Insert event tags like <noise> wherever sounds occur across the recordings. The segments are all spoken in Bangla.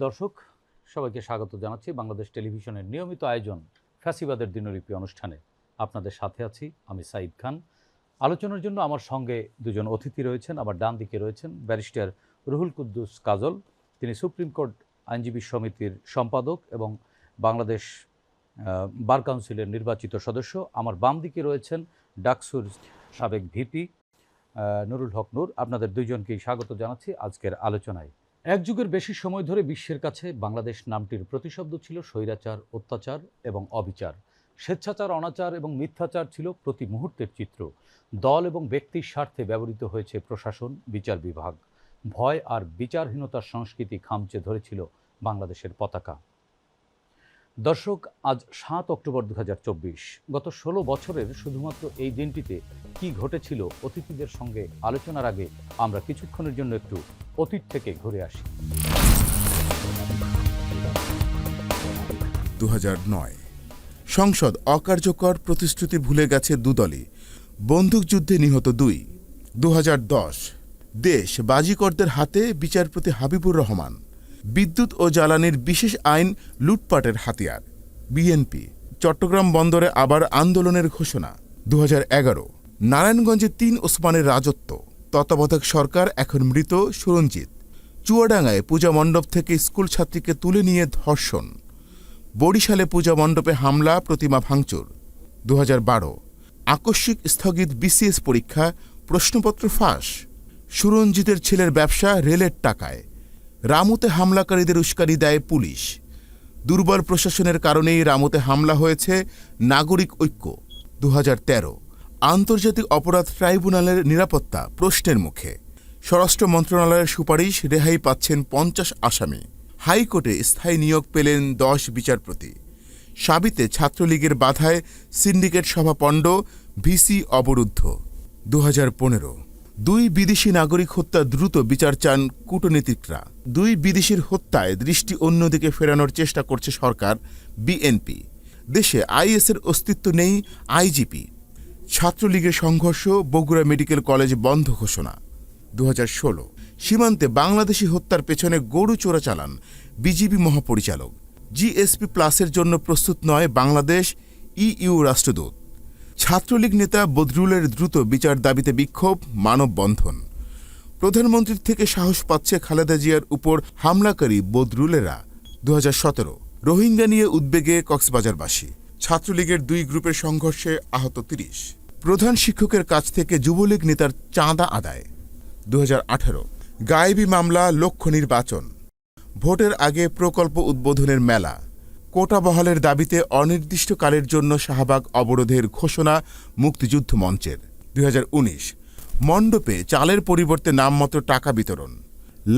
সুপ্রিয় দর্শক, সবাইকে স্বাগত জানাচ্ছি বাংলাদেশ টেলিভিশনের নিয়মিত আয়োজন ফ্যাসিবাদের দিনলিপি অনুষ্ঠানে। আপনাদের সাথে আছি আমি সাইদ খান। আলোচনার জন্য আমার সঙ্গে দুজন অতিথি রয়েছেন, আমার ডান দিকে রয়েছেন ব্যারিস্টার রুহুল কুদ্দুস কাজল। তিনি সুপ্রিম কোর্ট আইনজীবী সমিতির সম্পাদক এবং বাংলাদেশ বার কাউন্সিলের নির্বাচিত সদস্য। আমার বাম দিকে রয়েছেন ডাকসুর সাবেক ভিপি নুরুল হক নূর। আপনাদের দুইজনকেই স্বাগত জানাচ্ছি আজকের আলোচনায়। এক যুগের বেশি সময় ধরে বিশ্বের কাছে বাংলাদেশ নামটির প্রতিশব্দ ছিল স্বৈরাচার, অত্যাচার এবং অবিচার। স্বেচ্ছাচার, অনাচার এবং মিথ্যাচার ছিল প্রতি মুহূর্তের চিত্র। দল এবং ব্যক্তির স্বার্থে ব্যবহৃত হয়েছে প্রশাসন, বিচার বিভাগ। ভয় আর বিচারহীনতার সংস্কৃতি খামচে ধরেছিল বাংলাদেশের পতাকা। দর্শক, আজ সাত অক্টোবর দু হাজার চব্বিশ। গত ষোলো বছরের শুধুমাত্র এই দিনটিতে কি ঘটেছিল অতিথিদের সঙ্গে আলোচনার আগে আমরা কিছুক্ষণের জন্য একটু অতীত থেকে ঘুরে আসি। দুহাজার নয়। সংসদ অকার্যকর প্রতিশ্রুতি ভুলে গেছে দুদলই। বন্দুকযুদ্ধে নিহত দুই। দু দেশ বাজিকরদের হাতে বিচারপতি হাবিবুর রহমান। বিদ্যুৎ ও জ্বালানির বিশেষ আইন লুটপাটের হাতিয়ার। বিএনপি, চট্টগ্রাম বন্দরে আবার আন্দোলনের ঘোষণা। দু হাজার এগারো, নারায়ণগঞ্জে তিন ওসমানের রাজত্ব। তত্ত্বাবধায়ক সরকার এখন মৃত সুরঞ্জিত। চুয়াডাঙ্গায় পূজা মণ্ডপ থেকে স্কুল ছাত্রীকে তুলে নিয়ে ধর্ষণ। বরিশালে পূজা মণ্ডপে হামলা, প্রতিমা ভাঙচুর। দু হাজার বারো, আকস্মিক স্থগিত বিসিএস পরীক্ষা, প্রশ্নপত্র ফাঁস। সুরঞ্জিতের ছেলের ব্যবসা রেলের টাকায়। রামুতে হামলাকারীদের উস্কানি দেয় পুলিশ। দুর্বল প্রশাসনের কারণেই রামুতে হামলা হয়েছে নাগরিক ঐক্য দু হাজার তেরো। আন্তর্জাতিক অপরাধ ট্রাইব্যুনালের নিরাপত্তা প্রশ্নের মুখে। স্বরাষ্ট্র মন্ত্রণালয়ের সুপারিশ রেহাই পাচ্ছেন পঞ্চাশ আসামি। হাইকোর্টে স্থায়ী নিয়োগ পেলেন দশ বিচারপতি। সাবিতে ছাত্রলীগের বাধায় সিন্ডিকেট সভা পণ্ড ভিসি অবরুদ্ধ। দু হাজার পনেরো। দুই বিদেশি নাগরিক হত্যা দ্রুত বিচার চান কূটনীতিকরা। দুই বিদেশির হত্যায় দৃষ্টি অন্যদিকে ফেরানোর চেষ্টা করছে সরকার, বিএনপি। দেশে আইএসের অস্তিত্ব নেই, আইজিপি। ছাত্রলীগের সংঘর্ষ, বগুড়া মেডিকেল কলেজ বন্ধ ঘোষণা। দু হাজার ষোলো। সীমান্তে বাংলাদেশি হত্যার পেছনে গরু চোরা চালান বিজিবি মহাপরিচালক। জিএসপি প্লাসের জন্য প্রস্তুত নয় বাংলাদেশ, ইইউ রাষ্ট্রদূত। ছাত্রলীগ নেতা বদরুলের দ্রুত বিচার দাবিতে বিক্ষোভ, মানববন্ধন। প্রধানমন্ত্রীর থেকে সাহস পাচ্ছে খালেদা জিয়ার উপর হামলাকারী বদরুলেরা। দু হাজার সতেরো, রোহিঙ্গা নিয়ে উদ্বেগে কক্সবাজারবাসী। ছাত্রলীগের দুই গ্রুপের সংঘর্ষে আহত তিরিশ। প্রধান শিক্ষকের কাছ থেকে যুবলীগ নেতার চাঁদা আদায়। দু গায়েবী মামলা, লক্ষ্য নির্বাচন। ভোটের আগে প্রকল্প উদ্বোধনের মেলা। কোটা বহালের দাবিতে অনির্দিষ্টকালের জন্য শাহবাগ অবরোধের ঘোষণা মুক্তিযুদ্ধ মঞ্চের। দুই হাজার উনিশ, মণ্ডপে চালের পরিবর্তে নামমাত্র টাকা বিতরণ।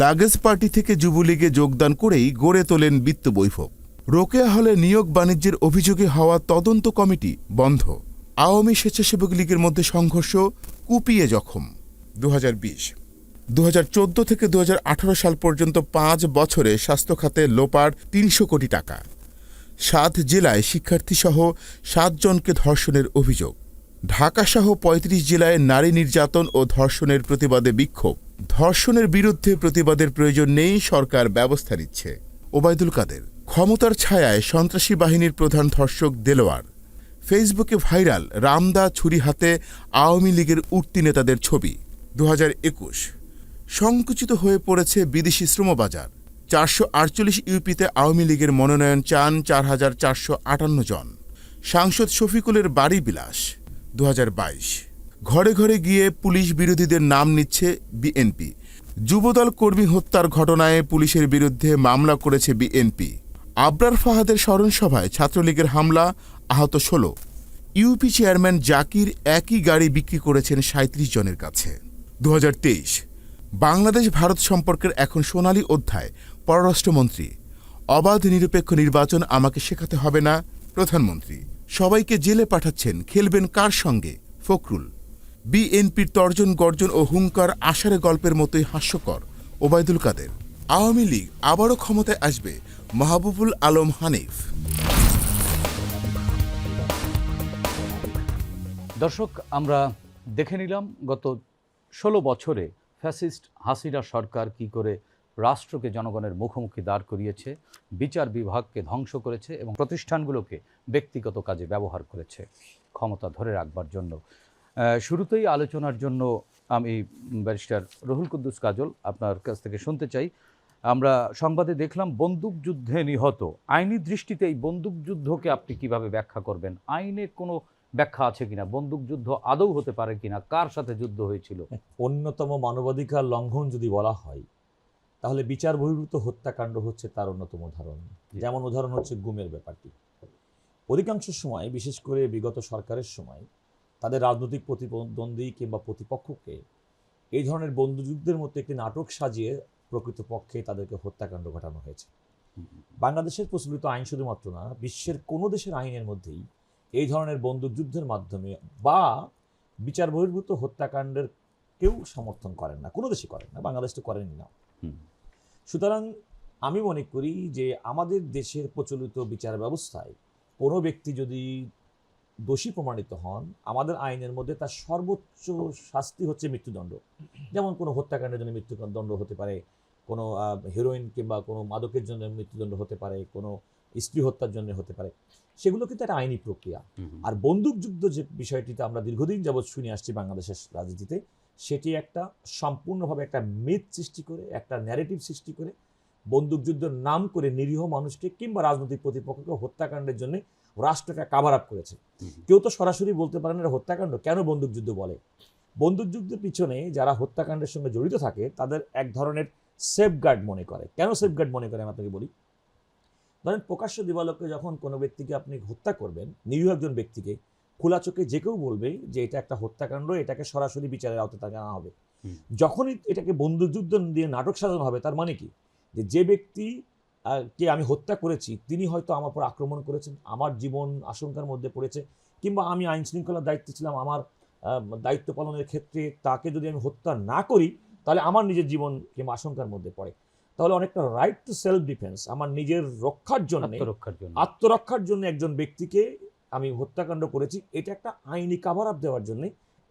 লাগেজ পার্টি থেকে যুবলীগে যোগদান করেই গড়ে তোলেন বিত্ত বৈভব। রোকেয়া হলে নিয়োগ বাণিজ্যের অভিযোগে হওয়া তদন্ত কমিটি বন্ধ। আওয়ামী স্বেচ্ছাসেবক লীগের মধ্যে সংঘর্ষ কুপিয়ে জখম। দু দু থেকে দু হাজার আঠারো সাল পর্যন্ত পাঁচ বছরে স্বাস্থ্য খাতে লোপার তিনশো কোটি টাকা। সাত জেলায় শিক্ষার্থীসহ সাতজনকে ধর্ষণের অভিযোগ। ঢাকাসহ ৩৫ জেলায় নারী নির্যাতন ও ধর্ষণের প্রতিবাদে বিক্ষোভ। ধর্ষণের বিরুদ্ধে প্রতিবাদের প্রয়োজন নেই, সরকার ব্যবস্থা নিচ্ছে। ওবায়দুল কাদের। ক্ষমতার ছায়ায় সন্ত্রাসী বাহিনীর প্রধান ধর্ষক দেলোয়ার। ফেসবুকে ভাইরাল রামদা ছুরি হাতে আওয়ামী লীগের উঠতি নেতাদের ছবি। দু হাজার একুশ। সংকুচিত হয়ে পড়েছে বিদেশি শ্রমবাজার। চারশো আটচল্লিশ ইউপিতে আওয়ামী লীগের মনোনয়ন চান চার হাজার চারশো আটান্ন জন। সাংসদ শফিকুলের বাড়ি বিলাস, দুহাজার বাইশ। ঘরে ঘরে গিয়ে পুলিশ বিরোধীদের নাম নিচ্ছে বিএনপি। যুবদল কর্মী হত্যার ঘটনায় পুলিশের বিরুদ্ধে মামলা করেছে বিএনপি। আবরার ফাহাদের স্মরণসভায় ছাত্রলীগের হামলা, আহত ষোলো। ইউপি চেয়ারম্যান জাকির একই গাড়ি বিক্রি করেছেন সাঁত্রিশ জনের কাছে। দু হাজার তেইশ। বাংলাদেশ ভারত সম্পর্কের এখন সোনালী অধ্যায়। পররাষ্ট্রমন্ত্রী, অবাধ নিরপেক্ষ নির্বাচন আমাকে শেখাতে হবে না, প্রধানমন্ত্রী। সবাইকে জেলে পাঠাচ্ছেন, খেলবেন কার সঙ্গে? ফখরুল। বিএনপির তর্জন গর্জন ও হুঙ্কার আষাঢ়ে গল্পের মতোই হাস্যকর, ওবায়দুল কাদের। আওয়ামী লীগ আবারও ক্ষমতায় আসবে, মাহবুবুল আলম হানিফ। দর্শক, আমরা দেখে নিলাম গত ষোলো বছরে ফ্যাসিস্ট হাসিনা সরকার কি করে রাষ্ট্রকে জনগণের মুখোমুখি দাঁড় করিয়েছে, বিচার বিভাগকে ধ্বংস করেছে এবং প্রতিষ্ঠানগুলোকে ব্যক্তিগত কাজে ব্যবহার করেছে। ক্ষমতা ধরে রাখবার জন্য। শুরুতেই আলোচনার জন্য আমি ব্যারিস্টার রহুল কুদ্দুস কাজল আপনার কাছ থেকে শুনতে চাই। আমরা সংবাদে দেখলাম বন্দুকযুদ্ধে নিহত। আইনি দৃষ্টিতে এই বন্দুকযুদ্ধকে আপনি কীভাবে ব্যাখ্যা করবেন? আইনে কোনো ব্যাখ্যা আছে কিনা? বন্দুকযুদ্ধ আদৌ হতে পারে কিনা? কার সাথে যুদ্ধ হয়েছিল? অন্যতম মানবাধিকার লঙ্ঘন যদি বলা হয় তাহলে বিচার বহির্ভূত হত্যাকাণ্ড হচ্ছে তার অন্যতম উদাহরণ। যেমন উদাহরণ হচ্ছে গুমের ব্যাপারটি। অধিকাংশ সময় বিশেষ করে বিগত সরকারের সময় তাদের রাজনৈতিক প্রতিদ্বন্দ্বী কিংবা প্রতিপক্ষকে এই ধরনের বন্ধুযুদ্ধের মধ্যে একটি নাটক সাজিয়ে প্রকৃতপক্ষে তাদেরকে হত্যাকাণ্ড ঘটানো হয়েছে। বাংলাদেশের প্রচলিত আইন শুধুমাত্র না বিশ্বের কোনো দেশের আইনের মধ্যেই এই ধরনের বন্দুকযুদ্ধের মাধ্যমে বা বিচার বহির্ভূত হত্যাকাণ্ডের কেউ সমর্থন করেন না। কোনো দেশই করেন না বাংলাদেশ তো করেনি না। সুতরাং আমি মনে করি যে আমাদের দেশের প্রচলিত বিচার ব্যবস্থায় কোনো ব্যক্তি যদি দোষী প্রমাণিত হন আমাদের আইনের মধ্যে তার সর্বোচ্চ শাস্তি হচ্ছে মৃত্যুদণ্ড। যেমন কোনো হত্যাকাণ্ডের জন্য মৃত্যুদণ্ড হতে পারে কোনো হেরোইন কিংবা কোনো মাদকের জন্য মৃত্যুদণ্ড হতে পারে কোনো স্ত্রী হত্যার জন্য হতে পারে। সেগুলো কিন্তু একটা আইনি প্রক্রিয়া। আর বন্দুকযুদ্ধ যে বিষয়টিতে আমরা দীর্ঘদিন যাবৎ শুনে আসছি বাংলাদেশের রাজনীতিতে সেটি একটা সম্পূর্ণভাবে একটা মিথ সৃষ্টি করে একটা ন্যারেটিভ সৃষ্টি করে বন্দুকযুদ্ধের নাম করে নিরীহ মানুষকে কিংবা রাজনৈতিক প্রতিপক্ষকে হত্যাকাণ্ডের জন্য রাষ্ট্রকে কাভার আপ করেছে। কেউ তো সরাসরি বলতে পারেন এটা হত্যাকাণ্ড কেন বন্দুকযুদ্ধ বলে? বন্দুকযুদ্ধের পিছনে যারা হত্যাকাণ্ডের সঙ্গে জড়িত থাকে তাদের এক ধরনের সেফগার্ড মনে করে। কেন সেফগার্ড মনে করে আমি আপনাকে বলি? ধরেন প্রকাশ্য দিবালোকে যখন কোনো ব্যক্তিকে আপনি হত্যা করবেন নিরীহ একজন ব্যক্তিকে খোলা চোখে যে কেউ বলবে যে এটা একটা হত্যাকাণ্ড এটাকে সরাসরি বিচারের আওতায় আনা হবে। যখনই এটাকে বন্দুকযুদ্ধ দিয়ে নাটক সাজানো হবে তার মানে কি? যে যে ব্যক্তি কে আমি হত্যা করেছি তিনি হয়তো আমার উপর আক্রমণ করেছেন আমার জীবন আশঙ্কার মধ্যে পড়েছে কিংবা আমি আইন শৃঙ্খলার দায়িত্বে ছিলাম আমার দায়িত্ব পালনের ক্ষেত্রে তাকে যদি আমি হত্যা না করি তাহলে আমার নিজের জীবন কিংবা আশঙ্কার মধ্যে পড়ে। তাহলে অনেকটা রাইট টু সেলফ ডিফেন্স আমার নিজের রক্ষার জন্য। আত্মরক্ষার জন্য একজন ব্যক্তিকে আমি হত্যাকাণ্ড করেছি এটা একটা আইনি কাভার আপ দেওয়ার জন্য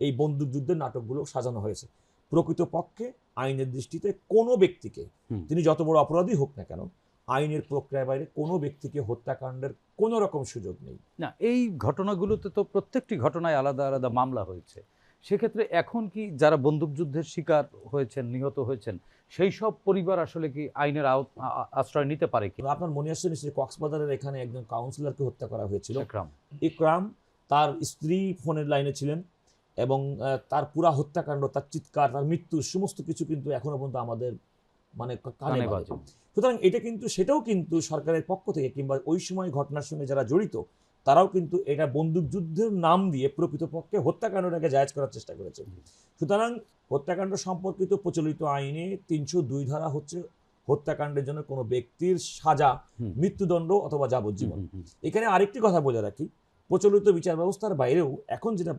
এই বন্দুকযুদ্ধের নাটকগুলো সাজানো হয়েছে। প্রকৃতপক্ষে আইনের দৃষ্টিতে কোনো ব্যক্তিকে তিনি যত বড় অপরাধী হোক না কেন আইনের প্রক্রিয়ার বাইরে কোনো ব্যক্তিকে হত্যাকাণ্ডের কোনো রকম সুযোগ নেই। না এই ঘটনাগুলোতে তো প্রত্যেকটি ঘটনায় আলাদা আলাদা মামলা হয়েছে। সেক্ষেত্রে এখন কি যারা বন্দুকযুদ্ধের শিকার হয়েছেন নিহত হয়েছেন সেই সব পরিবার আসলে কি আইনের আশ্রয় নিতে পারে কি? আপনার মনে আসছে নিশ্চয়ই কক্সবাজারের এখানে একজন কাউন্সিলরকে হত্যা করা হয়েছিল? একরাম। ইকরাম তার স্ত্রী ফোনের লাইনে ছিলেন এবং তার পুরা হত্যাকাণ্ড তার চিৎকার তার মৃত্যু সমস্ত কিছু কিন্তু এখনও পর্যন্ত আমাদের মানে কানে বাজে। সুতরাং এটা কিন্তু সেটাও কিন্তু সরকারের পক্ষ থেকে কিংবা ওই সময় ঘটনার সঙ্গে যারা জড়িত তারাও কিন্তু এটা বন্দুকযুদ্ধের নাম দিয়ে প্রকৃতপক্ষে হত্যাকাণ্ডটাকে জায়জ করার চেষ্টা করেছে। সুতরাং হত্যাকাণ্ড সম্পর্কিত প্রচলিত আইনে তিনশো দুই ধারা হচ্ছে হত্যাকাণ্ডের জন্য কোনো ব্যক্তির সাজা মৃত্যুদণ্ড অথবা যাবজ্জীবন। এখানে আরেকটি কথা বলে রাখি প্রচলিত বিচার ব্যবস্থার বাইরেও এখন যেটা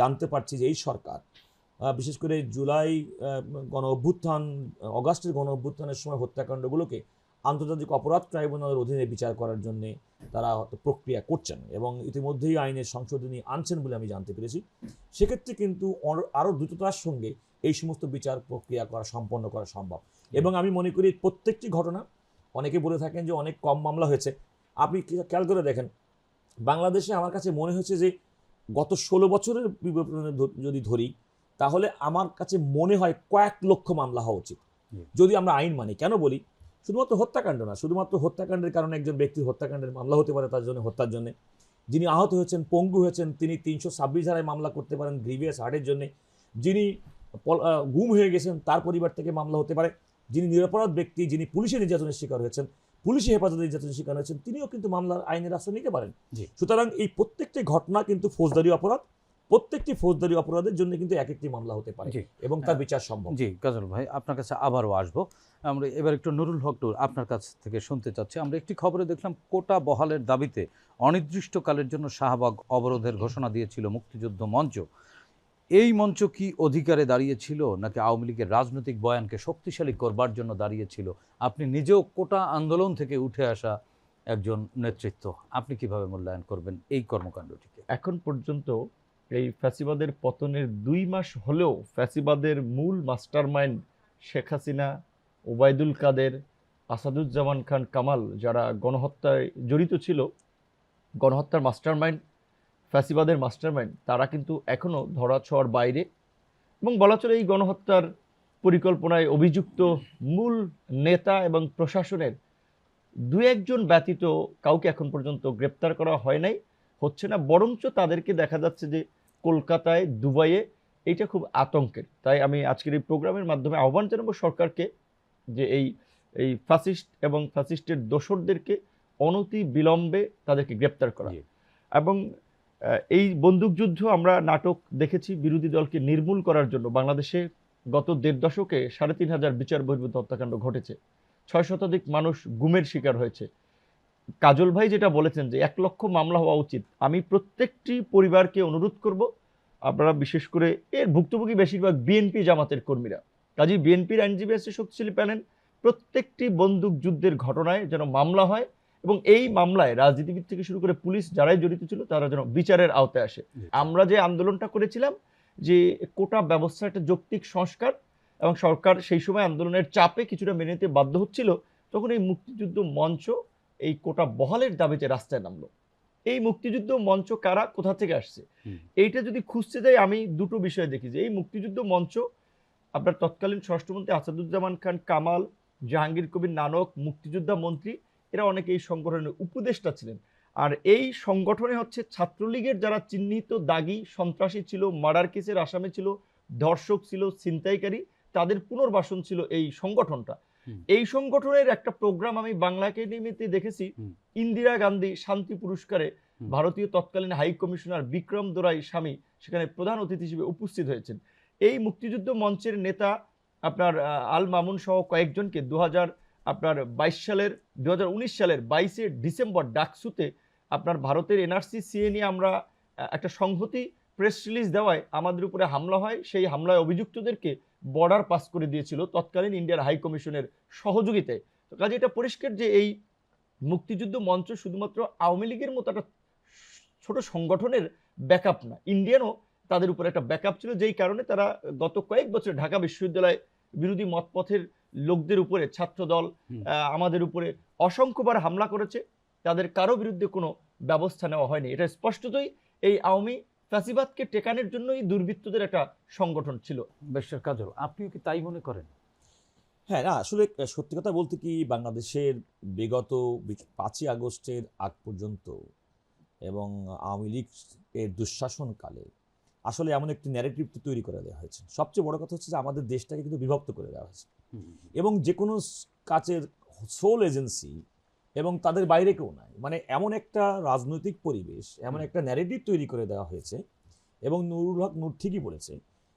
জানতে পারছি যে এই সরকার বিশেষ করে জুলাই গণ অভ্যুত্থান অগাস্টের গণ অভ্যুত্থানের সময় হত্যাকাণ্ডগুলোকে আন্তর্জাতিক অপরাধ ট্রাইব্যুনালের অধীনে বিচার করার জন্য তারা হয়তো প্রক্রিয়া করছেন এবং ইতিমধ্যেই আইনের সংশোধনী আনছেন বলে আমি জানতে পেরেছি। সেক্ষেত্রে কিন্তু আরও দ্রুততার সঙ্গে এই সমস্ত বিচার প্রক্রিয়া করা সম্পন্ন করা সম্ভব। এবং আমি মনে করি প্রত্যেকটি ঘটনা অনেকে বলে থাকেন যে অনেক কম মামলা হয়েছে। আপনি খেয়াল করে দেখেন বাংলাদেশে আমার কাছে মনে হয়েছে যে গত ষোলো বছরের বিবরণে যদি ধরি তাহলে আমার কাছে মনে হয় কয়েক লক্ষ মামলা হওয়া উচিত। যদি আমরা আইন মানি কেন বলি? শুধুমাত্র হত্যাকাণ্ড না শুধুমাত্র হত্যাকাণ্ডের কারণে একজন ব্যক্তির হত্যাকাণ্ডের মামলা হতে পারে তার জন্য হত্যার জন্য। যিনি আহত হয়েছেন পঙ্গু হয়েছেন তিনি তিনশো ছাব্বিশ ধারায় মামলা করতে পারেন গ্রিভিয়াস হার্টের জন্য। যিনি গুম হয়ে গেছেন তার পরিবার থেকে মামলা হতে পারে। যিনি নিরাপরাধ ব্যক্তি যিনি পুলিশের নির্যাতনের শিকার হয়েছেন পুলিশি হেফাজতে নির্যাতনের শিকার হয়েছেন তিনিও কিন্তু মামলার আইনের আশ্রয় নিতে পারেন। সুতরাং এই প্রত্যেকটি ঘটনা কিন্তু ফৌজদারি অপরাধ প্রত্যেকটি ফৌজদারি অপরাধের জন্য কিন্তু এক একটি মামলা হতে পারে এবং তার বিচার সম্ভব। জি কাজল ভাই আপনার কাছে আবারও আসব। আমরা এবার একটু নুরুল হক নূর আপনার কাছ থেকে শুনতে চাচ্ছি। আমরা একটি খবরে দেখলাম, কোটা বহালের দাবিতে অনির্দিষ্টকালের জন্য শাহবাগ অবরোধের ঘোষণা দিয়েছিল মুক্তিযুদ্ধ মঞ্চ। এই মঞ্চ কি অধিকারে দাঁড়িয়েছিল নাকি আওয়ামী লীগের রাজনৈতিক বয়ানকে শক্তিশালী করবার জন্য দাঁড়িয়েছিল? আপনি নিজেও কোটা আন্দোলন থেকে উঠে আসা একজন নেতৃত্ব, আপনি কীভাবে মূল্যায়ন করবেন এই কর্মকাণ্ডটিকে? এখন পর্যন্ত এই ফ্যাসিবাদের পতনের দুই মাস হলেও ফ্যাসিবাদের মূল মাস্টারমাইন্ড শেখ হাসিনা ওবায়দুল কাদের, আসাদুজ্জামান খান কামাল, যারা গণহত্যায় জড়িত ছিল, গণহত্যার মাস্টারমাইন্ড, ফ্যাসিবাদের মাস্টারমাইন্ড, তারা কিন্তু এখনও ধরাছোঁয়ার বাইরে এবং বলা চলে এই গণহত্যার পরিকল্পনায় অভিযুক্ত মূল নেতা এবং প্রশাসনের দু একজন ব্যতীত কাউকে এখন পর্যন্ত গ্রেপ্তার করা হয় নাই, হচ্ছে না, বরঞ্চ তাদেরকে দেখা যাচ্ছে যে কলকাতায়, দুবাইয়ে, এইটা খুব আতঙ্কের। তাই আমি আজকের এই প্রোগ্রামের মাধ্যমে আহ্বান জানাব সরকারকে যে এই এই ফ্যাসিস্ট এবং ফ্যাসিস্টের দোসরদেরকে অনতি বিলম্বে তাদেরকে গ্রেপ্তার করা। এবং এই বন্দুকযুদ্ধ আমরা নাটক দেখেছি বিরোধী দলকে নির্মূল করার জন্য। বাংলাদেশে গত দেড় দশকে সাড়ে তিন হাজার বিচার বহির্ভূত হত্যাকাণ্ড ঘটেছে। ছয় শতাধিক মানুষ গুমের শিকার হয়েছে। কাজল ভাই যেটা বলেছেন যে এক লক্ষ মামলা হওয়া উচিত। আমি প্রত্যেকটি পরিবারকে অনুরোধ করব আপনারা বিশেষ করে এর ভুক্তভোগী বেশিরভাগ বিএনপি জামাতের কর্মীরা। কাজী বিএনপির আইনজীবী আছে শক্তিশালী প্যানেল প্রত্যেকটি বন্দুক যুদ্ধের ঘটনায় যেন মামলা হয় এবং এই মামলায় রাজনীতিবিদ থেকে শুরু করে পুলিশ যারাই জড়িত ছিল তারা যেন বিচারের আওতায় আসে। আমরা যে আন্দোলনটা করেছিলাম যে কোটা ব্যবস্থা একটা যৌক্তিক সংস্কার এবং সরকার সেই সময় আন্দোলনের চাপে কিছুটা মেনে নিতে বাধ্য হচ্ছিল তখন এই মুক্তিযুদ্ধ মঞ্চ এই কোটা বহালের দাবিতে রাস্তায় নামলো। এই মুক্তিযুদ্ধ মঞ্চ কারা কোথা থেকে আসছে। এইটা যদি খুঁজতে যাই আমি দুটো বিষয় দেখি যে এই মুক্তিযুদ্ধ মঞ্চ আপনার তৎকালীন স্বরাষ্ট্রমন্ত্রী আসাদুজ্জামান খান কামাল জাহাঙ্গীর কবির নানক মুক্তিযোদ্ধা মন্ত্রী এরা অনেকে এই সংগঠনের উপদেষ্টা ছিলেন। আর এই সংগঠনে হচ্ছে ছাত্রলীগের যারা চিহ্নিত দাগি সন্ত্রাসী ছিল মার্ডার কেসের আসামে ছিল ধর্ষক ছিল ছিনতাইকারী তাদের পুনর্বাসন ছিল এই সংগঠনটা। এই সংগঠনের একটা প্রোগ্রাম আমি বাংলা একাডেমিতে দেখেছি ইন্দিরা গান্ধী শান্তি পুরস্কারে ভারতীয় তৎকালীন হাই কমিশনার বিক্রম দোরাই স্বামী সেখানে প্রধান অতিথি হিসেবে উপস্থিত হয়েছেন। এই মুক্তিযুদ্ধ মঞ্চের নেতা আপনার আল মামুন সহ কয়েকজনকে দু হাজার আপনার বাইশ সালের দু হাজার উনিশ সালের বাইশে ডিসেম্বর ডাকসুতে আপনার ভারতের এনআরসি সিএ নিয়ে আমরা একটা সংহতি প্রেস রিলিজ দেওয়ায় আমাদের উপরে হামলা হয়। সেই হামলায় অভিযুক্তদেরকে বর্ডার পাস করে দিয়েছিল তৎকালীন ইন্ডিয়ার হাই কমিশনের সহযোগিতায় তো কাজে এটা পরিষ্কার যে এই মুক্তিযুদ্ধ মঞ্চ শুধুমাত্র আওয়ামী লীগের মতো একটা ছোট সংগঠনের ব্যাকআপ না, ইন্ডিয়ানও তাদের উপর একটা ব্যাকআপ ছিল যেই কারণে তারা গত কয়েক বছর ঢাকা বিশ্ববিদ্যালয় বিরোধী মতপথের লোকদের উপরে ছাত্রদল হুম। আহ, আমাদের উপরে অসংখ্যবার হামলা করেছে। তাদের কারও বিরুদ্ধে কোনো ব্যবস্থা নেওয়া হয়নি। এটা স্পষ্টতই এই আওয়ামী ফ্যাসিবাদকে টেকানোর জন্যই দুর্বৃত্তদের একটা সংগঠন ছিল। বেশার কাজল আপনিও কি তাই মনে করেন? হ্যাঁ না আসলে সত্যি কথা বলতে কি বাংলাদেশের বিগত বি- পাঁচই আগস্টের আগ পর্যন্ত এবং আওয়ামী লীগ এর দুঃশাসনকালে আসলে এমন একটি ন্যারেটিভ তৈরি করে দেওয়া হয়েছে। সবচেয়ে বড় কথা হচ্ছে যে আমাদের দেশটাকে কিন্তু বিভক্ত করে দেওয়া হয়েছে। এবং যে কোনো কাজের সোল এজেন্সি এবং তাদের বাইরে কেউ নাই। মানে এমন একটা রাজনৈতিক পরিবেশ এমন একটা ন্যারেটিভ তৈরি করে দেওয়া হয়েছে এবং নুরুল হক নূর ঠিকই বলেছে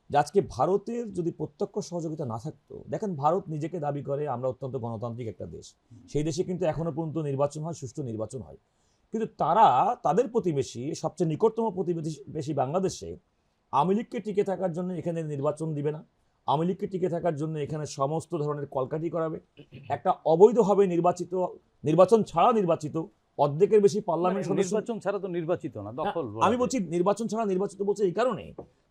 যে আজকে ভারতের যদি প্রত্যক্ষ সহযোগিতা না থাকতো দেখেন ভারত নিজেকে দাবি করে আমরা অত্যন্ত গণতান্ত্রিক একটা দেশ। সেই দেশে কিন্তু এখনও পর্যন্ত নির্বাচন হয় সুষ্ঠু নির্বাচন হয়। কিন্তু তারা তাদের প্রতিবেশী সবচেয়ে নিকটতম প্রতিবেশী বাংলাদেশে আওয়ামী লীগকে টিকে থাকার জন্য এখানে নির্বাচন দিবে না। আওয়ামী লীগকে টিকে থাকার জন্য এখানে সমস্ত ধরনের কলকাটি করাবে। একটা অবৈধভাবে নির্বাচিত নির্বাচন ছাড়া নির্বাচিত অর্ধেকের বেশি পার্লামেন্ট মানে সদস্য নির্বাচন ছাড়া তো নির্বাচিত না দখল আমি বলছি নির্বাচন ছাড়া নির্বাচিত বলছি এই কারণে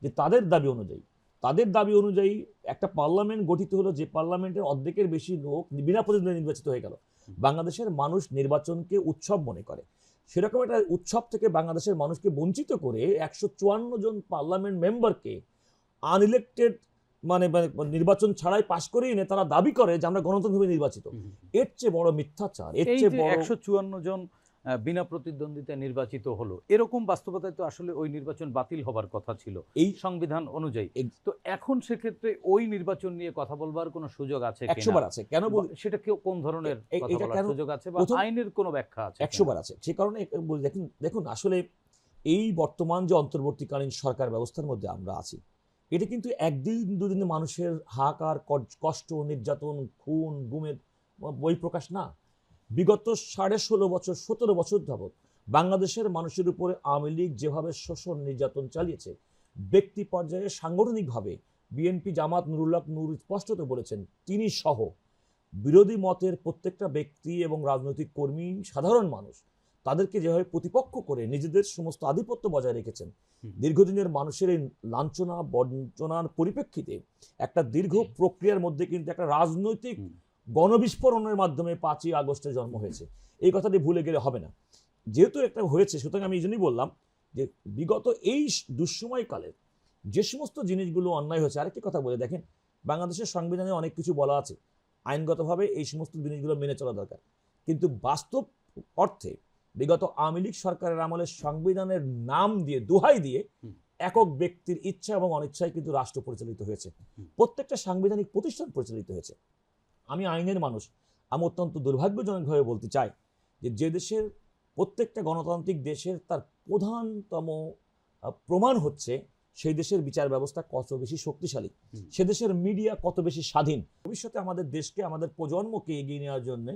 যে তাদের দাবি অনুযায়ী। তাদের দাবি অনুযায়ী একটা পার্লামেন্ট গঠিত হলো যে পার্লামেন্টের অর্ধেকের বেশি লোক বিনা প্রতিদ্বন্দ্বী নির্বাচিত হয়ে গেল। বাংলাদেশের মানুষ নির্বাচনকে উৎসব মনে করে। সেরকম একটা উৎসব থেকে বাংলাদেশের মানুষকে বঞ্চিত করে একশো চুয়ান্ন জন পার্লামেন্ট মেম্বারকে আনইলেক্টেড মানে মানে নির্বাচন ছাড়াই পাশ করিয়ে এনে তারা দাবি করে যে আমরা গণতন্ত্রভাবে নির্বাচিত। এর চেয়ে বড় মিথ্যাচার এর চেয়ে বড় একশো চুয়ান্ন জন বিনা প্রতিদ্বন্দ্বিতায় নির্বাচিত হলো। এরকম বাস্তবতায় তো আসলে ওই নির্বাচন বাতিল হবার কথা ছিল এই সংবিধান অনুযায়ী। তো এখন সেক্ষেত্রে ওই নির্বাচন নিয়ে কথা বলবার কোনো সুযোগ আছে কিনা? একশো বার আছে। কেন বল সেটা কেউ কোন ধরনের সুযোগ আছে? বা আইনের কোনো ব্যাখ্যা আছে একশো কিনা? বার আছে। সে কারণে দেখুন দেখুন আসলে এই বর্তমান যে অন্তর্বর্তীকালীন সরকার ব্যবস্থার মধ্যে আমরা আছি এটা কিন্তু একদিন দুদিনে মানুষের হাহাকার কষ্ট নির্যাতন খুন গুমের বই প্রকাশ না। বিগত সাড়ে ষোলো বছর সতেরো বছর যাবৎ বাংলাদেশের মানুষের উপরে আওয়ামী লীগ যেভাবে শোষণ নির্যাতন চালিয়েছে ব্যক্তি পর্যায়ে সাংগঠনিকভাবে বিএনপি জামাত নুরুল্লাহ নুর স্পষ্টত বলেছেন তিনি সহ বিরোধী মতের প্রত্যেকটা ব্যক্তি এবং রাজনৈতিক কর্মী সাধারণ মানুষ তাদেরকে যেভাবে প্রতিপক্ষ করে নিজেদের সমস্ত আধিপত্য বজায় রেখেছেন দীর্ঘদিনের মানুষের এই লাঞ্ছনা বঞ্চনার পরিপ্রেক্ষিতে একটা দীর্ঘ প্রক্রিয়ার মধ্যে কিন্তু একটা রাজনৈতিক। গণবিস্ফোরণের মাধ্যমে পাঁচই আগস্টে জন্ম হয়েছে। এই কথাটি ভুলে গেলে হবে না। যেহেতু একটা হয়েছে সুতরাং আমি এই জন্যই বললাম যে বিগত এই দুঃসময়কালে যে সমস্ত জিনিসগুলো অন্যায় হয়েছে আরেকটি কথা বলে দেখেন বাংলাদেশের সংবিধানে অনেক কিছু বলা আছে। আইনগতভাবে এই সমস্ত জিনিসগুলো মেনে চলা দরকার। কিন্তু বাস্তব অর্থে বিগত আওয়ামী লীগ সরকারের আমলে সংবিধানের নাম দিয়ে দোহাই দিয়ে একক ব্যক্তির ইচ্ছা এবং অনিচ্ছায় কিন্তু রাষ্ট্র পরিচালিত হয়েছে। প্রত্যেকটা সাংবিধানিক প্রতিষ্ঠান পরিচালিত হয়েছে। আমি আইনের মানুষ। আমি অত্যন্ত দুর্ভাগ্যজনকভাবে বলতে চাই যে যে দেশের প্রত্যেকটা গণতান্ত্রিক দেশের তার প্রধানতম প্রমাণ হচ্ছে সেই দেশের বিচার ব্যবস্থা কত বেশি শক্তিশালী। সে দেশের মিডিয়া কত বেশি স্বাধীন। ভবিষ্যতে আমাদের দেশকে আমাদের প্রজন্মকে এগিয়ে নেওয়ার জন্য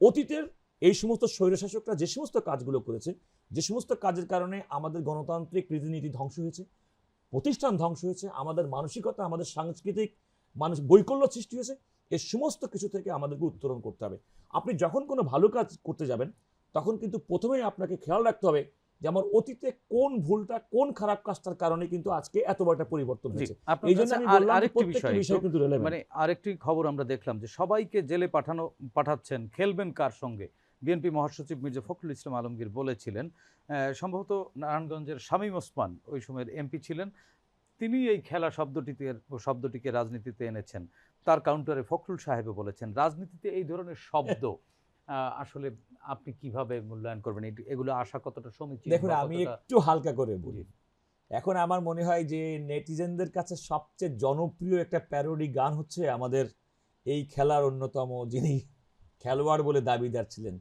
অতীতের এই সমস্ত স্বৈরশাসকরা যে সমস্ত কাজগুলো করেছে যে সমস্ত কাজের কারণে আমাদের গণতান্ত্রিক রীতিনীতি ধ্বংস হয়েছে প্রতিষ্ঠান ধ্বংস হয়েছে আমাদের মানসিকতা আমাদের সাংস্কৃতিক মানুষ বৈকল্য সৃষ্টি হয়েছে এর সমস্ত কিছু থেকে আমাদেরকে উত্তরণ করতে হবে। আপনি যখন কোনো ভালো কাজ করতে যাবেন তখন কিন্তু প্রথমেই আপনাকে খেয়াল রাখতে হবে যে আমার অতীতে কোন ভুলটা কোন খারাপ কাজটার কারণে কিন্তু আজকে এত বড় একটা পরিবর্তন হয়েছে। এই জন্য আমি বললাম যে আরেকটি প্রত্যেকটা বিষয় বিষয় কিন্তু মানে আরেকটি খবর আমরা দেখলাম যে সবাইকে জেলে পাঠানো পাঠাচ্ছেন খেলবেন কার সঙ্গে? বিএনপি মহাসচিব মির্জা ফখরুল ইসলাম আলমগীর বলেছিলেন আহ, সম্ভবত নারায়ণগঞ্জের শামীম ওসমান ওই সময়ের এমপি ছিলেন। তিনি এই খেলা শব্দটিতে শব্দটিকে রাজনীতিতে এনেছেন। তার কাউন্টারে ফখরুল সাহেবে বলেছেন রাজনীতিতে এই ধরনের শব্দ <laughs> আসলে আপনি কীভাবে মূল্যায়ন করবেন? এগুলো আশা কতটা সমীচীন দেখুন আমি একটু হালকা করে বলি। এখন আমার মনে হয় যে নেটিজেনদের কাছে সবচেয়ে জনপ্রিয় একটা প্যারোডি গান হচ্ছে আমাদের এই খেলার অন্যতম যিনি খেলোয়াড় বলে দাবিদার ছিলেন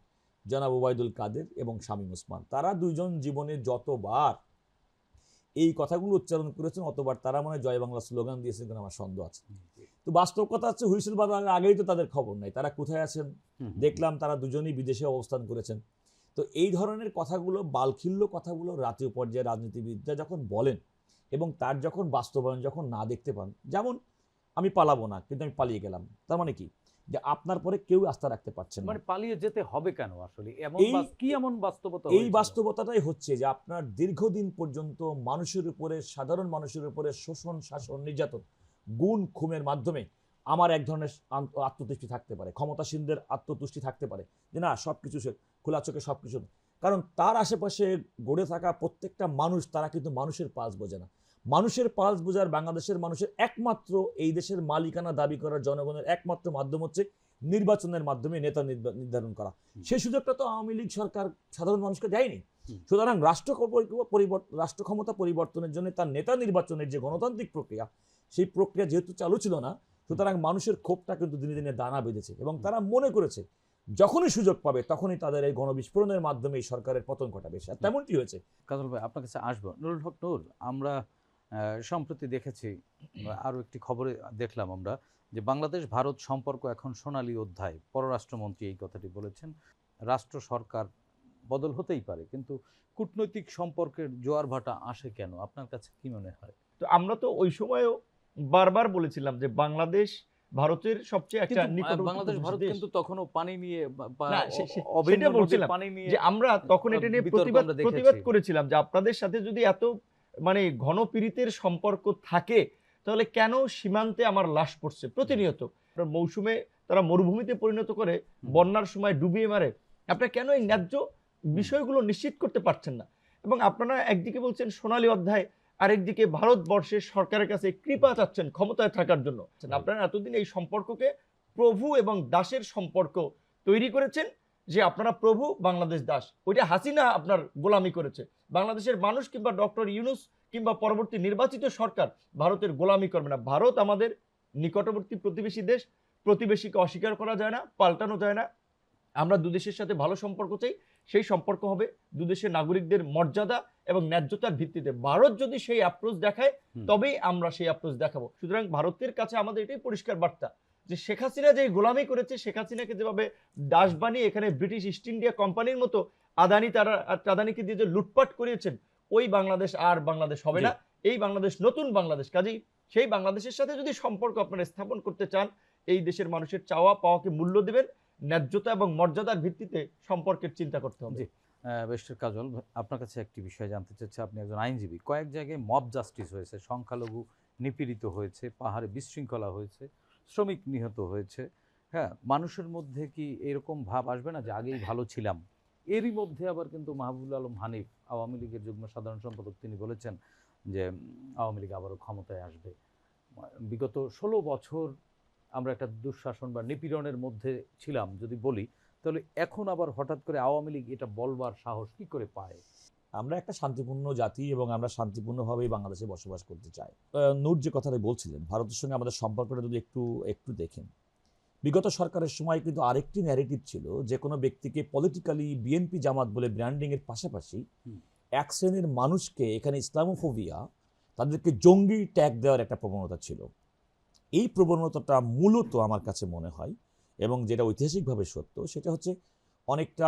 জনাব ওবায়দুল কাদের এবং শামীম ওসমান। তারা দুইজন জীবনে যতবার এই কথাগুলো উচ্চারণ করেছেন অতবার তারা মনে জয় বাংলা স্লোগান দিয়েছেন কিনা আমার সন্দেহ আছে। তো বাস্তব কথা হচ্ছে হুইসেল বাজার আগেই তো তাদের খবর নাই তারা কোথায় আছেন। দেখলাম তারা দুজনেই বিদেশে অবস্থান করেছেন। তো এই ধরনের কথাগুলো বালখিল্য কথাগুলো জাতীয় পর্যায়ে রাজনীতিবিদরা যখন বলেন এবং তার যখন বাস্তবায়ন যখন না দেখতে পান যেমন আমি পালাবো না কিন্তু আমি পালিয়ে গেলাম। তার মানে কি? যে আপনার পরে কেউ আস্থা রাখতে পারছেন মানে পালিয়ে যেতে হবে কেন আসলে? এমন এই- কি এমন বাস্তবতা এই বাস্তবতাটাই হচ্ছে যে আপনার দীর্ঘদিন পর্যন্ত মানুষের উপরে সাধারণ মানুষের উপরে শোষণ শাসন নির্যাতন গুণ খুমের মাধ্যমে আমার এক ধরনের আত্মতুষ্টি থাকতে পারে। ক্ষমতাসীনদের আত্মতুষ্টি থাকতে পারে। যে না সব কিছু সে খোলা চোখে সব কিছু কারণ তার আশেপাশে গড়ে থাকা প্রত্যেকটা মানুষ তারা কিন্তু মানুষের পাশ বোঝে না। মানুষের পালস বোঝার বাংলাদেশের মানুষের একমাত্র এই দেশের মালিকানা দাবি করার জনগণের একমাত্র মাধ্যম হচ্ছে নির্বাচনের মাধ্যমে নেতা নির্ধারণ করা। সেই সুযোগটা তো আওয়ামী লীগ সরকার সাধারণ মানুষকে দেয়নি। সুতরাং রাষ্ট্র পরিবর্তন রাষ্ট্র ক্ষমতা পরিবর্তনের জন্য তার নেতা নির্বাচনের যে গণতান্ত্রিক প্রক্রিয়া সেই প্রক্রিয়া যেহেতু চালু ছিল না সুতরাং মানুষের ক্ষোভটা কিন্তু দিনে দিনে দানা বেঁধেছে এবং তারা মনে করেছে যখনই সুযোগ পাবে তখনই তাদের এই গণবিস্ফোরণের মাধ্যমে এই সরকারের পতন ঘটাবে। তেমনটি হয়েছে। কাজল ভাই আপনার কাছে আসব। নুরুল হক নূর আমরা সম্প্রতি দেখেছি বা আরও একটি খবরে দেখলাম আমরা যে বাংলাদেশ ভারত সম্পর্ক এখন সোনালী অধ্যায়। পররাষ্ট্রমন্ত্রী এই কথাটি বলেছেন রাষ্ট্র সরকার বদল হতেই পারে কিন্তু কূটনৈতিক সম্পর্কের জোয়ার ভাটা আসে কেন? আপনার কাছে কি মনে হয়? তো আমরা তো ওই সময়ও বারবার বলেছিলাম যে বাংলাদেশ ভারতের সবচেয়ে একটা বাংলাদেশ ভারত কিন্তু তখনও পানি নিয়ে সেটা বলছিলাম, পানি যে আমরা তখন এটা নিয়ে প্রতিবাদ প্রতিবাদ করেছিলাম যে আপনাদের সাথে যদি এত মানে ঘনপীড়িতের সম্পর্ক থাকে তাহলে কেন সীমান্তে আমার লাশ পড়ছে? প্রতিনিয়ত। মৌসুমে তারা মরুভূমিতে পরিণত করে বন্যার সময় ডুবিয়ে মারে। আপনারা কেন এই ন্যায্য বিষয়গুলো নিশ্চিত করতে পারছেন না? এবং আপনারা একদিকে বলছেন সোনালী অধ্যায় আরেকদিকে ভারতবর্ষের সরকারের কাছে কৃপা চাচ্ছেন ক্ষমতায় থাকার জন্য। আপনারা এতদিন এই সম্পর্ককে প্রভু এবং দাসের সম্পর্ক তৈরি করেছেন যে আপনারা প্রভু বাংলাদেশ দাস। ওইটা হাসিনা আপনার গোলামি করেছে। বাংলাদেশের মানুষ কিংবা ডক্টর ইউনুস কিংবা পরবর্তী নির্বাচিত সরকার ভারতের গোলামি করবে না। ভারত আমাদের নিকটবর্তী প্রতিবেশী দেশ। প্রতিবেশীকে অস্বীকার করা যায় না পাল্টানো যায় না। আমরা দুদেশের সাথে ভালো সম্পর্ক চাই সেই সম্পর্ক হবে দুদেশের নাগরিকদের মর্যাদা এবং ন্যায্যতার ভিত্তিতে। ভারত যদি সেই অ্যাপ্রোচ দেখায় তবেই আমরা সেই অ্যাপ্রোচ দেখাবো। সুতরাং ভারতের কাছে আমাদের এটাই পরিষ্কার বার্তা। যে শেখ হাসিনা যে গোলামি করেছে শেখ হাসিনাকে যেভাবে দাস বানিয়ে এখানে ব্রিটিশ ইস্ট ইন্ডিয়া কোম্পানির মতো আদানি তারা আদানিকে দিয়ে যে লুটপাট করিয়েছেন ওই বাংলাদেশ আর বাংলাদেশ হবে না। এই বাংলাদেশ নতুন বাংলাদেশ। কাজেই সেই বাংলাদেশের সাথে যদি সম্পর্ক আপনারা স্থাপন করতে চান এই দেশের মানুষের চাওয়া পাওয়াকে মূল্য দিবেন ন্যায্যতা এবং মর্যাদার ভিত্তিতে সম্পর্কের চিন্তা করতে হবে। আহ, কাজল আপনার কাছে একটি বিষয় জানতে চাচ্ছি। আপনি একজন আইনজীবী। কয়েক জায়গায় মব জাস্টিস হয়েছে সংখ্যালঘু নিপীড়িত হয়েছে পাহাড়ে বিশৃঙ্খলা হয়েছে। শ্রমিক নিহত হয়েছে। হ্যাঁ মানুষের মধ্যে কি এরকম ভাব আসবে না যে আগেই ভালো ছিলাম? এরই মধ্যে আবার কিন্তু মাহবুবুল আলম হানিফ, আওয়ামী লীগের যুগ্ম সাধারণ সম্পাদক, তিনি বলেছেন যে, আওয়ামী লীগ আবারও ক্ষমতায় আসবে। বিগত ষোলো বছর আমরা একটা দুঃশাসন বা নিপীড়নের মধ্যে ছিলাম, যদি বলি, তাহলে এখন আবার হঠাৎ করে আওয়ামী লীগ এটা বলবার সাহস কি করে পায়? আমরা একটা শান্তিপূর্ণ জাতি এবং আমরা শান্তিপূর্ণভাবেই বাংলাদেশে বসবাস করতে চাই। নূর যে কথাটা বলছিলেন ভারতের সঙ্গে আমাদের সম্পর্কটা যদি একটু একটু দেখেন। বিগত সরকারের সময় কিন্তু আরেকটি ন্যারেটিভ ছিল যে কোনো ব্যক্তিকে পলিটিক্যালি বিএনপি জামাত বলে ব্র্যান্ডিংয়ের পাশাপাশি এক শ্রেণির মানুষকে এখানে ইসলামোফোবিয়া তাদেরকে জঙ্গি ট্যাগ দেওয়ার একটা প্রবণতা ছিল। এই প্রবণতাটা মূলত আমার কাছে মনে হয় এবং যেটা ঐতিহাসিকভাবে সত্য সেটা হচ্ছে অনেকটা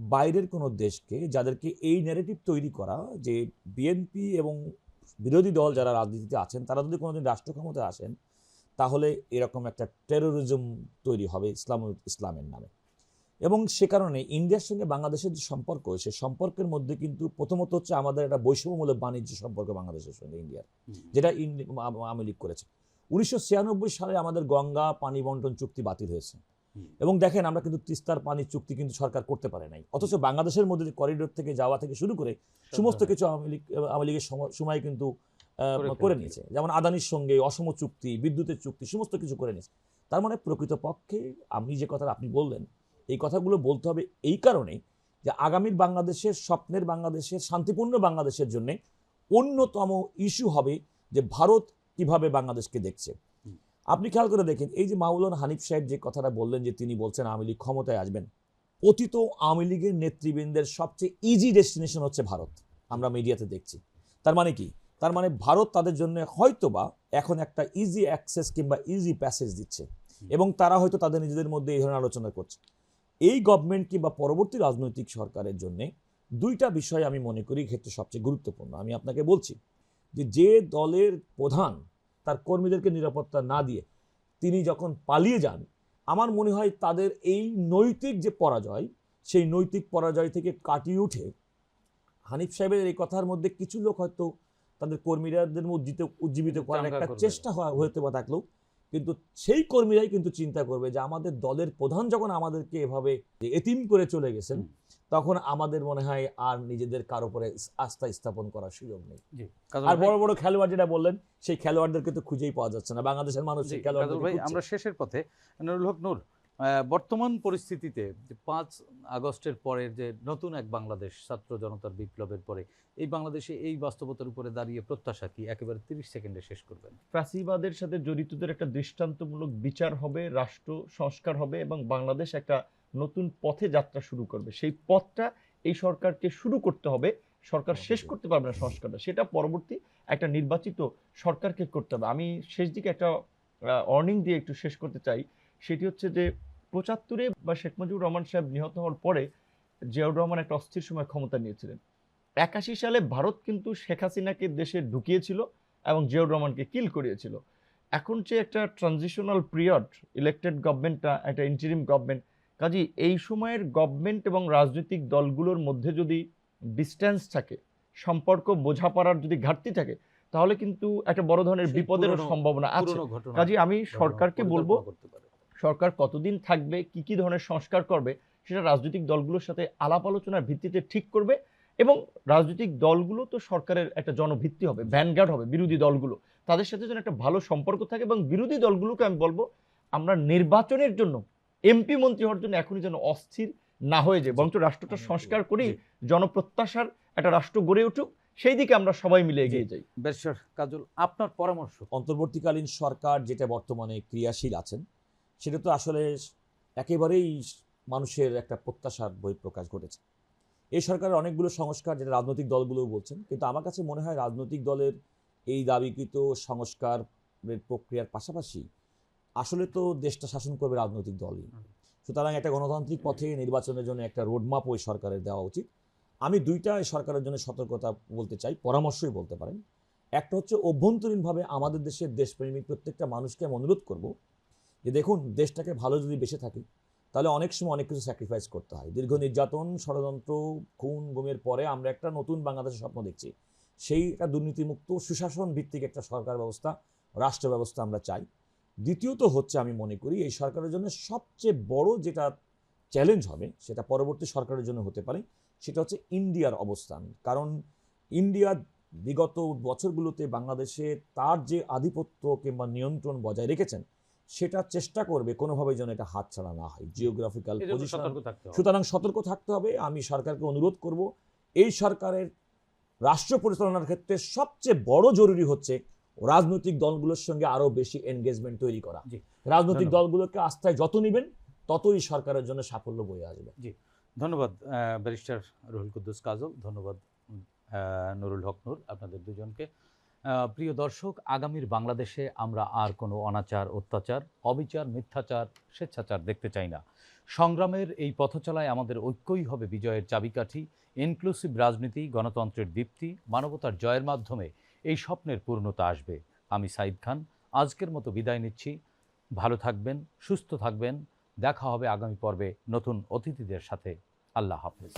বাইরের কোনো দেশকে যাদেরকে এই ন্যারেটিভ তৈরি করা যে বিএনপি এবং বিরোধী দল যারা রাজনীতিতে আছেন তারা যদি কোনোদিন রাষ্ট্র ক্ষমতায় আসেন তাহলে এরকম একটা টেরোরিজম তৈরি হবে ইসলাম ইসলামের নামে। এবং সে কারণে ইন্ডিয়ার সঙ্গে বাংলাদেশের যে সম্পর্ক সে সম্পর্কের মধ্যে কিন্তু প্রথমত হচ্ছে আমাদের একটা বৈষম্যমূলক বাণিজ্য সম্পর্ক বাংলাদেশের সঙ্গে ইন্ডিয়ার যেটা আওয়ামী লীগ করেছে। উনিশশো ছিয়ানব্বই সালে আমাদের গঙ্গা পানি বন্টন চুক্তি বাতিল হয়েছে। এবং দেখেন আমরা কিন্তু তিস্তার পানির চুক্তি কিন্তু সরকার করতে পারে নাই। অথচ বাংলাদেশের মধ্যে করিডোর থেকে যাওয়া থেকে শুরু করে সমস্ত কিছু আওয়ামী লীগ আওয়ামী লীগের সময় কিন্তু করে নিয়েছে। যেমন আদানির সঙ্গে অসম চুক্তি বিদ্যুতের চুক্তি সমস্ত কিছু করে নিয়েছে। তার মানে প্রকৃতপক্ষে আপনি যে কথা আপনি বললেন এই কথাগুলো বলতে হবে এই কারণে যে আগামীর বাংলাদেশের স্বপ্নের বাংলাদেশের শান্তিপূর্ণ বাংলাদেশের জন্য অন্যতম ইস্যু হবে যে ভারত কীভাবে বাংলাদেশকে দেখছে। আপনি খেয়াল করে দেখেন এই যে মাওলানা হানিফ সাহেব যে কথাটা বললেন যে তিনি বলছেন আওয়ামী লীগ ক্ষমতায় আসবেন অতীত আওয়ামী লীগের নেতৃবৃন্দের সবচেয়ে ইজি ডেস্টিনেশন হচ্ছে ভারত। আমরা মিডিয়াতে দেখছি। তার মানে কি? তার মানে ভারত তাদের জন্য হয়তোবা এখন একটা ইজি অ্যাক্সেস কিংবা ইজি প্যাসেজ দিচ্ছে এবং তারা হয়তো তাদের নিজেদের মধ্যে এই ধরনের আলোচনা করছে। এই গভর্নমেন্ট কিংবা পরবর্তী রাজনৈতিক সরকারের জন্যে দুইটা বিষয় আমি মনে করি ক্ষেত্রে সবচেয়ে গুরুত্বপূর্ণ। আমি আপনাকে বলছি যে যে দলের প্রধান তার কর্মীদেরকে নিরাপত্তা না দিয়ে তিনি যখন পালিয়ে যান আমার মনে হয় তাদের এই নৈতিক যে পরাজয় সেই নৈতিক পরাজয় থেকে কাটিয়ে উঠে হানিফ সাহেবের এই কথার মধ্যে কিছু লোক হয়তো তাদের কর্মীরাদের উজ্জীবিত উজ্জীবিত করার একটা চেষ্টা হতে বা থাকলেও কিন্তু সেই কর্মীরাই কিন্তু চিন্তা করবে যে আমাদের দলের প্রধান যখন আমাদেরকে এভাবে এতিম করে চলে গেছেন। তখন আমাদের মনে হয় আর নিজেদের কার উপরে আস্থা স্থাপন করার সুযোগ নেই। আর বড় বড় খেলোয়াড় যেটা বললেন সেই খেলোয়াড়দেরকে তো খুঁজেই পাওয়া যাচ্ছে না। বাংলাদেশের মানুষ সেই ভাই আমরা শেষের পথে নুরুল হক নূর বর্তমান পরিস্থিতিতে যে পাঁচ আগস্টের পরের যে নতুন এক বাংলাদেশ ছাত্র জনতার বিপ্লবের পরে এই বাংলাদেশে এই বাস্তবতার উপরে দাঁড়িয়ে প্রত্যাশা কি একেবারে তিরিশ সেকেন্ডে শেষ করবেন? ফ্যাসিবাদের সাথে জড়িতদের একটা দৃষ্টান্তমূলক বিচার হবে রাষ্ট্র সংস্কার হবে এবং বাংলাদেশ একটা নতুন পথে যাত্রা শুরু করবে। সেই পথটা এই সরকারকে শুরু করতে হবে। সরকার শেষ করতে পারবে না সংস্কারটা। সেটা পরবর্তী একটা নির্বাচিত সরকারকে করতে হবে। আমি শেষ দিকে একটা অর্নিং দিয়ে একটু শেষ করতে চাই। সেটি হচ্ছে যে পঁচাত্তরে বা শেখ মুজিবুর রহমান সাহেব নিহত হওয়ার পরে জিয়াউর রহমান একটা অস্থির সময় ক্ষমতা নিয়েছিলেন। একাশি সালে ভারত কিন্তু শেখ হাসিনাকে দেশে ঢুকিয়েছিল এবং জিয়াউর রহমানকে কিল করিয়েছিল। এখন যে একটা ট্রানজিশনাল পিরিয়ড ইলেকটেড গভর্নমেন্টটা একটা ইন্টারিম গভর্নমেন্ট কাজী এই সময়ের গভর্নমেন্ট এবং রাজনৈতিক দলগুলোর মধ্যে যদি ডিস্টেন্স থাকে সম্পর্ক বোঝাপড়ার যদি ঘাটতি থাকে তাহলে কিন্তু একটা বড় ধরনের বিপদের সম্ভাবনা আছে। কাজী আমি সরকারকে বলব সরকার কতদিন থাকবে কি কি ধরনের সংস্কার করবে সেটা রাজনৈতিক দলগুলোর সাথে আলাপ আলোচনার ভিত্তিতে ঠিক করবে এবং রাজনৈতিক দলগুলো তো সরকারের একটা জনভিত্তি হবে ভ্যানগার্ড হবে বিরোধী দলগুলো। তাদের সাথে যেন একটা ভালো সম্পর্ক থাকে এবং বিরোধী দলগুলোকে আমি বলব আমরা নির্বাচনের জন্য এমপি মন্ত্রী হওয়ার জন্য এখনই যেন অস্থির না হয়ে যায় বরঞ্চ রাষ্ট্রটা সংস্কার করি জি। জনপ্রত্যাশার একটা রাষ্ট্র গড়ে উঠুক সেই দিকে আমরা সবাই মিলে এগিয়ে যাই। ব্যারিস্টার কাজল আপনার পরামর্শ? অন্তর্বর্তীকালীন সরকার যেটা বর্তমানে ক্রিয়াশীল আছেন সেটা তো আসলে একেবারেই মানুষের একটা প্রত্যাশার বহিঃপ্রকাশ ঘটেছে। এই সরকারের অনেকগুলো সংস্কার যেটা রাজনৈতিক দলগুলোও বলছেন কিন্তু আমার কাছে মনে হয় রাজনৈতিক দলের এই দাবিকৃত সংস্কারের প্রক্রিয়ার পাশাপাশি আসলে তো দেশটা শাসন করবে রাজনৈতিক দলই। সুতরাং একটা গণতান্ত্রিক পথে নির্বাচনের জন্য একটা রোডম্যাপ ওই সরকারের দেওয়া উচিত। আমি দুইটা সরকারের জন্য সতর্কতা বলতে চাই পরামর্শই বলতে পারেন। একটা হচ্ছে অভ্যন্তরীণভাবে আমাদের দেশের দেশপ্রেমিক প্রত্যেকটা মানুষকে আমি অনুরোধ করব যে দেখুন দেশটাকে ভালো যদি বেঁচে থাকি তাহলে অনেক সময় অনেক কিছু স্যাক্রিফাইস করতে হয়। দীর্ঘ নির্যাতন ষড়যন্ত্র খুন গুমের পরে আমরা একটা নতুন বাংলাদেশের স্বপ্ন দেখছি। সেই একটা দুর্নীতিমুক্ত সুশাসন ভিত্তিক একটা সরকার ব্যবস্থা রাষ্ট্র ব্যবস্থা আমরা চাই। দ্বিতীয়ত হচ্ছে আমি মনে করি এই সরকারের জন্য সবচেয়ে বড় যেটা চ্যালেঞ্জ হবে সেটা পরবর্তী সরকারের জন্য হতে পারে সেটা হচ্ছে ইন্ডিয়ার অবস্থান। কারণ ইন্ডিয়া বিগত বছরগুলোতে বাংলাদেশে তার যে আধিপত্য কিংবা নিয়ন্ত্রণ বজায় রেখেছেন সেটা চেষ্টা করবে কোনোভাবে যেন এটা হাতছাড়া না হয়। জিওগ্রাফিক্যাল পজিশন সুতরাং সতর্ক থাকতে হবে। আমি সরকারকে অনুরোধ করব এই সরকারের রাষ্ট্র পরিচালনার ক্ষেত্রে সবচেয়ে বড় জরুরি হচ্ছে রাজনৈতিক দলগুলোর সঙ্গে আরও বেশি এনগেজমেন্ট তৈরি করা। জি। রাজনৈতিক দলগুলোকে আস্থায় যত নেবেন ততই সরকারের জন্য সাফল্য বয়ে আসবে। ধন্যবাদ ব্যারিস্টার রুহুল কুদ্দুস কাজল ধন্যবাদ নুরুল হক নূর আপনাদের দুজনকে। প্রিয় দর্শক আগামীর বাংলাদেশে আমরা আর কোনো অনাচার অত্যাচার অবিচার মিথ্যাচার স্বেচ্ছাচার দেখতে চাই না। সংগ্রামের এই পথচলায় আমাদের ঐক্যই হবে বিজয়ের চাবিকাঠি। ইনক্লুসিভ রাজনীতি গণতন্ত্রের দীপ্তি মানবতার জয়ের মাধ্যমে এই স্বপ্নের পূর্ণতা আসবে। আমি সাইদ খান, আজকের মতো বিদায় নিচ্ছি। ভালো থাকবেন, সুস্থ থাকবেন। দেখা হবে আগামী পর্বে নতুন অতিথিদের সাথে। আল্লাহ হাফেজ।